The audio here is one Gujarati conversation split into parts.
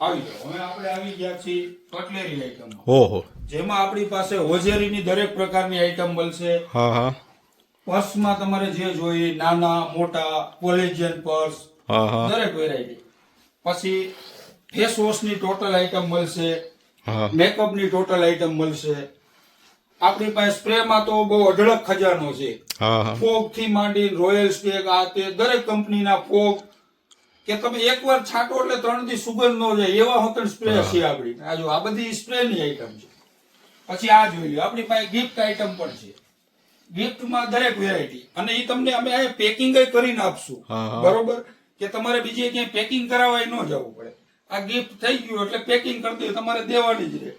આવી જાઓ હવે આપણે આવી ગયા છીએ કટલેરી આઈટમ ઓહો. જેમાં આપણી પાસે હોજેરીની દરેક પ્રકારની આઈટમ મળશે. હા હા. પર્સમાં તમારે જે જોઈએ નાના મોટા કોલેજિયન પર્સ હા હા. દરેક વેરાયટી પછી ફેસ વોશની ટોટલ આઈટમ મળશે. હા. મેકઅપની ટોટલ આઈટમ મળશે. આપણી પાસે સ્પ્રેમાં તો બહુ અઢળક ખજાનો છે. ફોગથી માંડી રોયલ સ્ટેક આ તે દરેક કંપનીના ફોગ કે તમે એકવાર છાંટો એટલે ત્રણથી સુગંધ ન જાય એવા હોતણ સ્પ્રે છે આપણી. આ જો આ બધી સ્પ્રેની આઈટમ છે. પછી આ જોઈ લો આપણી પાસે ગિફ્ટ આઈટમ પણ છે. ગિફ્ટમાં દરેક વેરાયટી અને એ તમને અમે આ પેકિંગ કરીને આપશું. બરોબર? કે તમારે બીજે ક્યાંય પેકિંગ કરાવવા ન જવું પડે. આ ગિફ્ટ થઈ ગયું એટલે પેકિંગ કરી દઈએ તમારે દેવાની જ રહે.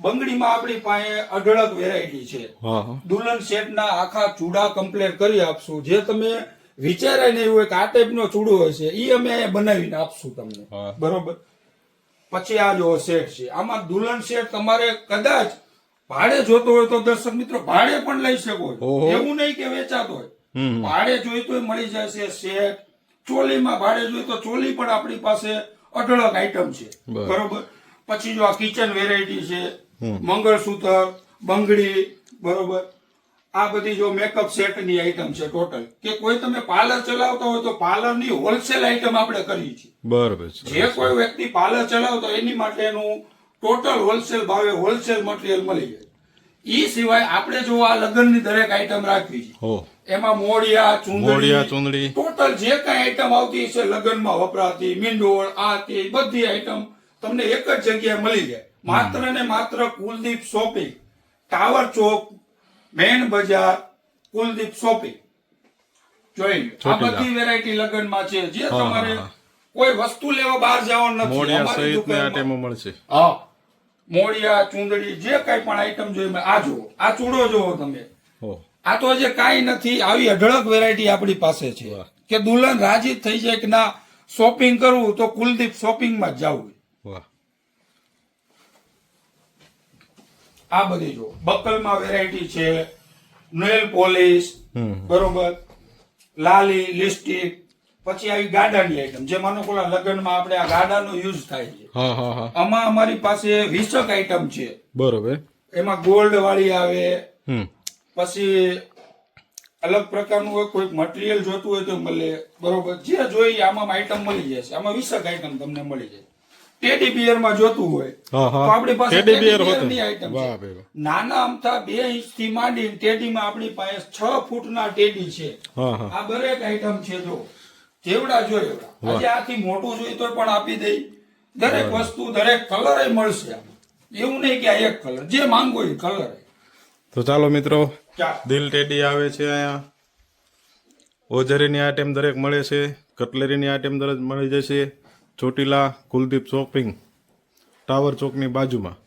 બંગડીમાં આપણી પાસે અઢળક વેરાયટી છે. દુલ્હન સેટના આખા ચૂડા કમ્પ્લેટ કરી આપશું. જે તમે વિચારાય ને હોય એક આ ટાઈપનો ચૂડો હશે એ અમે અહીંયા બનાવીને આપશું તમને. બરોબર? પછી આ જો શેઠ છે. આમાં દુલ્હન શેઠ તમારે કદાચ ભાડે જોતો હોય તો દર્શક મિત્રો ભાડે પણ લઈ શકો એવું નહીં કે વેચાતો હોય. ભાડે જોઈતો હોય મળી જશે શેઠ. ચોલીમાં ભાડે જોઈએ તો ચોલી પણ આપણી પાસે અઢળક આઈટમ છે. બરોબર. પછી જો આ કિચન વેરાયટી છે મંગળસૂત્ર બંગડી બરોબર? આ બધી જો મેકઅપ સેટની આઈટમ છે ટોટલ કે કોઈ તમે પાર્લર ચલાવતા હોય તો પાર્લરની હોલસેલ આઈટમ આપણે કરી છે બરાબર જે કોઈ વ્યક્તિ પાર્લર ચલાવતો એની માટેનું ટોટલ હોલસેલ ભાવે હોલસેલ મટીરિયલ મળી જાય. એ સિવાય આપણે જો આ લગ્નની દરેક આઈટમ રાખવી છે એમાં મોડિયા મોડિયા ચુંદડી. ચુંદડી ટોટલ જે કઈ આઈટમ આવતી છે લગ્નમાં વપરાતી મીંડોળ આ તે બધી આઈટમ તમને એક જ જગ્યાએ મળી જાય. માત્ર ને માત્ર Kuldeep shopping tower chowk main bazaar Kuldeep shopping જોઈ આ બધી વેરાયટી લગ્નમાં છે. જે તમારે કોઈ વસ્તુ લેવા બહાર જવાનું નથી. મોડિયા સહિત ને આ ટેમો મળશે. હા. મોડિયા ચુંદડી જે કઈ પણ આઈટમ જોઈએ આ જુઓ. આ ચૂડો જુઓ તમે. આ તો જે કાંઈ નથી. આવી અઢળક વેરાયટી આપણી પાસે છે. કે દુલ્હન રાજી જ થઈ જાય કે ના શોપિંગ કરવું તો કુલદીપ શોપિંગમાં જ જવું આ બધી જો બકલમાં વેરાયટી છે. નેલ પોલિશ બરોબર? લાલી લિપસ્ટિક પછી આવી ગાડાની આઈટમ જે માનો કોલા લગ્નમાં આપણે આ ગાડાનો યુઝ થાય છે. આમાં અમારી પાસે વીસક આઈટમ છે. બરોબર. એમાં ગોલ્ડ વાળી આવે. પછી અલગ પ્રકારનું હોય કોઈ મટીરિયલ જોતું હોય તો મળે. બરોબર? જે જોઈએ આમાં આઈટમ મળી જશે. આમાં વીસક આઈટમ તમને મળી જાય. ટેડી બિયરમાં જોતું હોય તો આપણી પાસે ટેડી બિયરની આઈટમ છે. નાના અમથા બે ઇંચથી માંડી ટેડી માં આપણી પાસે છ ફૂટના ટેડી છે. આ દરેક આઈટમ છે જો જેવડા જો એવડા આજે આથી મોટું જોઈએ તો પણ આપી દઈ. દરેક વસ્તુ દરેક કલર મળશે એવું નહીં કે આ એક કલર જે માંગો એ કલર તો ચાલો મિત્રો દિલ ટેડી આવે છે અહીંયા. ઓજરીની આઈટમ દરેક મળે છે કટલેરીની આઈટમ દરેક મળી જશે. ચોટીલા કુલદીપ શોપિંગ ટાવર ચોકની બાજુમાં.